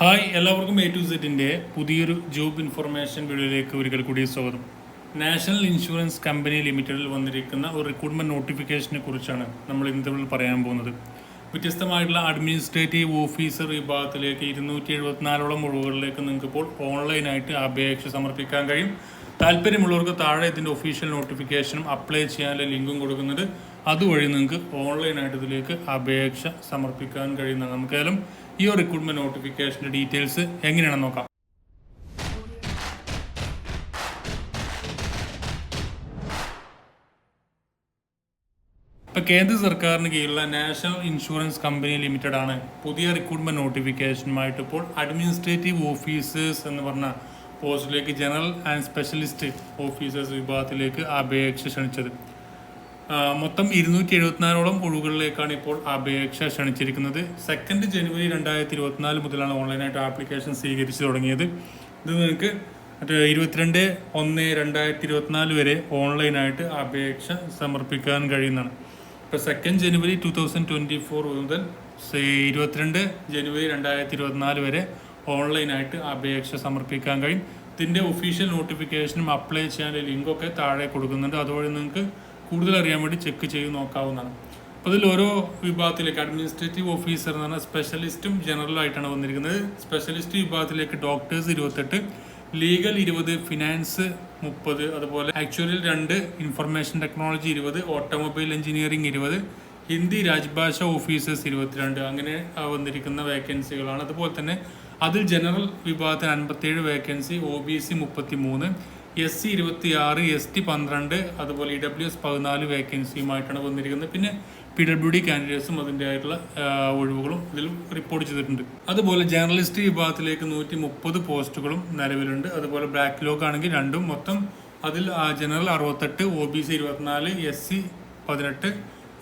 Hi എല്ലാവർക്കും A to സെറ്റിന്റെ പുതിയൊരു ജോബ് ഇൻഫർമേഷൻ വീഡിയോയിലേക്ക് ഒരിക്കൽ കൂടി സ്വാഗതം. നാഷണൽ ഇൻഷുറൻസ് കമ്പനി ലിമിറ്റഡിൽ വന്നിരിക്കുന്ന ഒരു റിക്രൂട്ട്മെന്റ് നോട്ടിഫിക്കേഷനെ കുറിച്ചാണ് നമ്മൾ ഇന്നത്തെ പറയാൻ പോകുന്നത്. വ്യത്യസ്തമായിട്ടുള്ള അഡ്മിനിസ്ട്രേറ്റീവ് ഓഫീസർ വിഭാഗത്തിലേക്ക് ഇരുന്നൂറ്റി എഴുപത്തിനാലോളം ഒഴിവുകളിലേക്ക് നിങ്ങൾക്കിപ്പോൾ ഓൺലൈനായിട്ട് അപേക്ഷ സമർപ്പിക്കാൻ കഴിയും. താല്പര്യമുള്ളവർക്ക് താഴെ ഇതിന്റെ ഒഫീഷ്യൽ നോട്ടിഫിക്കേഷനും അപ്ലൈ ചെയ്യാനുള്ള ലിങ്കും കൊടുക്കുന്നുണ്ട്. അതുവഴി നിങ്ങൾക്ക് ഓൺലൈനായിട്ട് ഇതിലേക്ക് അപേക്ഷ സമർപ്പിക്കാൻ കഴിയുന്നതാണ്. നമുക്കായാലും ഈ ഒരു റിക്രൂട്ട്മെന്റ് നോട്ടിഫിക്കേഷന്റെ ഡീറ്റെയിൽസ് എങ്ങനെയാണെന്ന് നോക്കാം. ഇപ്പോൾ കേന്ദ്ര സർക്കാരിന് കീഴിലുള്ള നാഷണൽ ഇൻഷുറൻസ് കമ്പനി ലിമിറ്റഡ് ആണ് പുതിയ റിക്രൂട്ട്മെന്റ് നോട്ടിഫിക്കേഷനുമായിട്ട് ഇപ്പോൾ അഡ്മിനിസ്ട്രേറ്റീവ് ഓഫീസേഴ്സ് എന്ന് പറഞ്ഞ പോസ്റ്റിലേക്ക് ജനറൽ ആൻഡ് സ്പെഷ്യലിസ്റ്റ് ഓഫീസേഴ്സ് വിഭാഗത്തിലേക്ക് അപേക്ഷ ക്ഷണിച്ചത്. മൊത്തം ഇരുന്നൂറ്റി എഴുപത്തിനാലോളം ഒഴിവുകളിലേക്കാണ് ഇപ്പോൾ അപേക്ഷ ക്ഷണിച്ചിരിക്കുന്നത്. സെക്കൻഡ് ജനുവരി രണ്ടായിരത്തി ഇരുപത്തിനാല് മുതലാണ് ഓൺലൈനായിട്ട് ആപ്ലിക്കേഷൻ സ്വീകരിച്ചു തുടങ്ങിയത്. ഇത് നിങ്ങൾക്ക് ഇരുപത്തിരണ്ട് ഒന്ന് രണ്ടായിരത്തി ഇരുപത്തിനാല് വരെ ഓൺലൈനായിട്ട് അപേക്ഷ സമർപ്പിക്കാൻ കഴിയുന്നതാണ്. ഇപ്പോൾ second January two thousand twenty four മുതൽ ഇരുപത്തിരണ്ട് ജനുവരി രണ്ടായിരത്തി ഇരുപത്തിനാല് വരെ ഓൺലൈനായിട്ട് അപേക്ഷ സമർപ്പിക്കാൻ കഴിയും. ഇതിന്റെ ഒഫീഷ്യൽ നോട്ടിഫിക്കേഷനും അപ്ലൈ ചെയ്യാന്റെ ലിങ്കൊക്കെ താഴെ കൊടുക്കുന്നുണ്ട്. അതുവഴി നിങ്ങൾക്ക് കൂടുതൽ അറിയാൻ വേണ്ടി ചെക്ക് ചെയ്ത് നോക്കാവുന്നതാണ്. അപ്പോൾ ഇതിൽ ഓരോ വിഭാഗത്തിലേക്ക് അഡ്മിനിസ്ട്രേറ്റീവ് ഓഫീസർ എന്ന് പറഞ്ഞാൽ സ്പെഷ്യലിസ്റ്റും ജനറലും ആയിട്ടാണ് വന്നിരിക്കുന്നത്. സ്പെഷ്യലിസ്റ്റ് വിഭാഗത്തിലേക്ക് ഡോക്ടേഴ്സ് ഇരുപത്തെട്ട് ലീഗൽ ഇരുപത് ഫിനാൻസ് മുപ്പത് അതുപോലെ ആക്ച്വലിൽ രണ്ട് ഇൻഫർമേഷൻ ടെക്നോളജി ഇരുപത് ഓട്ടോമൊബൈൽ എഞ്ചിനീയറിംഗ് ഇരുപത് ഹിന്ദി രാജ്ഭാഷ ഓഫീസേഴ്സ് ഇരുപത്തിരണ്ട്. അങ്ങനെ വന്നിരിക്കുന്ന വേക്കൻസികളാണ് അതുപോലെ തന്നെ അതിൽ ജനറൽ വിഭാഗത്തിന് അൻപത്തേഴ് വേക്കൻസി ഒ ബി സി മുപ്പത്തി മൂന്ന് എസ് സി ഇരുപത്തി ആറ് എസ് ടി പന്ത്രണ്ട് അതുപോലെ ഇ ഡബ്ല്യു എസ് പതിനാല് വേക്കൻസിയുമായിട്ടാണ് വന്നിരിക്കുന്നത്. പിന്നെ പി ഡബ്ല്യു ഡി കാൻഡിഡേറ്റ്സും അതിന്റെ ആയിട്ടുള്ള ഒഴിവുകളും ഇതിൽ റിപ്പോർട്ട് ചെയ്തിട്ടുണ്ട്. അതുപോലെ ജേർണലിസ്റ്റ് വിഭാഗത്തിലേക്ക് നൂറ്റി മുപ്പത് പോസ്റ്റുകളും നിലവിലുണ്ട്. അതുപോലെ ബാക്ക്ലോഗ് ആണെങ്കിൽ രണ്ടും മൊത്തം അതിൽ ജനറൽ അറുപത്തെട്ട് ഒ ബി സി ഇരുപത്തിനാല് എസ് സി പതിനെട്ട്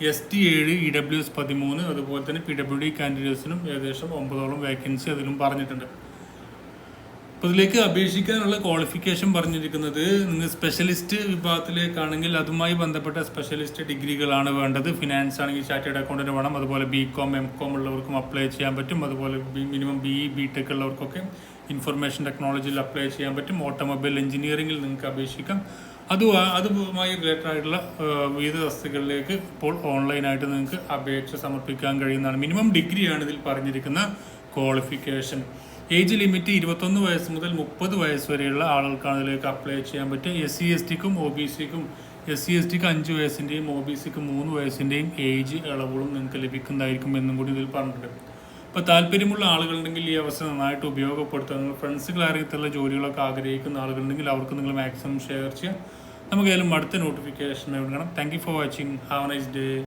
എസ് ടി ഏഴ് ഇ ഡബ്ല്യു എസ് പതിമൂന്ന് അതുപോലെ തന്നെ പി ഡബ്ല്യു ഡി കാൻഡിഡേറ്റ്സിനും ഏകദേശം ഒമ്പതോളം വേക്കൻസി അതിലും പറഞ്ഞിട്ടുണ്ട്. അപ്പോൾ ഇതിലേക്ക് അപേക്ഷിക്കാനുള്ള ക്വാളിഫിക്കേഷൻ പറഞ്ഞിരിക്കുന്നത് നിങ്ങൾ സ്പെഷ്യലിസ്റ്റ് വിഭാഗത്തിലേക്കാണെങ്കിൽ അതുമായി ബന്ധപ്പെട്ട സ്പെഷ്യലിസ്റ്റ് ഡിഗ്രികളാണ് വേണ്ടത്. ഫിനാൻസ് ആണെങ്കിൽ ചാർട്ടേഡ് അക്കൗണ്ടിന് വേണം. അതുപോലെ ബി കോം എം കോം ഉള്ളവർക്കും അപ്ലൈ ചെയ്യാൻ പറ്റും. അതുപോലെ മിനിമം ബി ബി ടെക് ഉള്ളവർക്കൊക്കെ ഇൻഫർമേഷൻ ടെക്നോളജിയിൽ അപ്ലൈ ചെയ്യാൻ പറ്റും. ഓട്ടോമൊബൈൽ എഞ്ചിനീയറിംഗിൽ നിങ്ങൾക്ക് അപേക്ഷിക്കാം. അത് അതുമായി റിലേറ്റഡ് ആയിട്ടുള്ള വിവിധ തസ്തികളിലേക്ക് ഇപ്പോൾ ഓൺലൈനായിട്ട് നിങ്ങൾക്ക് അപേക്ഷ സമർപ്പിക്കാൻ കഴിയുന്നതാണ്. മിനിമം ഡിഗ്രിയാണ് ഇതിൽ പറഞ്ഞിരിക്കുന്ന ക്വാളിഫിക്കേഷൻ ഏജ് ലിമിറ്റ് ഇരുപത്തൊന്ന് വയസ്സ് മുതൽ മുപ്പത് വയസ്സ് വരെയുള്ള ആളുകൾക്കാണ് ഇതിലേക്ക് അപ്ലൈ ചെയ്യാൻ പറ്റുക. എസ് സി എസ് ടിക്കും ഒ ബി സിക്കും എസ് സി എസ് ടിക്ക് അഞ്ച് വയസ്സിന്റെയും ഒ ബി സിക്ക് മൂന്ന് വയസ്സിന്റെയും ഏജ് ഇളവുകളും നിങ്ങൾക്ക് ലഭിക്കുന്നതായിരിക്കും എന്നും കൂടി ഇതിൽ പറഞ്ഞിട്ടുണ്ട്. അപ്പോൾ താല്പര്യമുള്ള ആളുകളുണ്ടെങ്കിൽ ഈ അവസരം നന്നായിട്ട് ഉപയോഗപ്പെടുത്തുക നിങ്ങൾ ഫ്രണ്ട്സുകൾ ആരെങ്കിലും ജോലികളൊക്കെ ആഗ്രഹിക്കുന്ന ആളുകളുണ്ടെങ്കിൽ അവർക്ക് നിങ്ങൾ മാക്സിമം ഷെയർ ചെയ്യുക. നമുക്ക് ഏതായാലും അടുത്ത നോട്ടിഫിക്കേഷൻ എടുക്കണം thank you for watching have nice day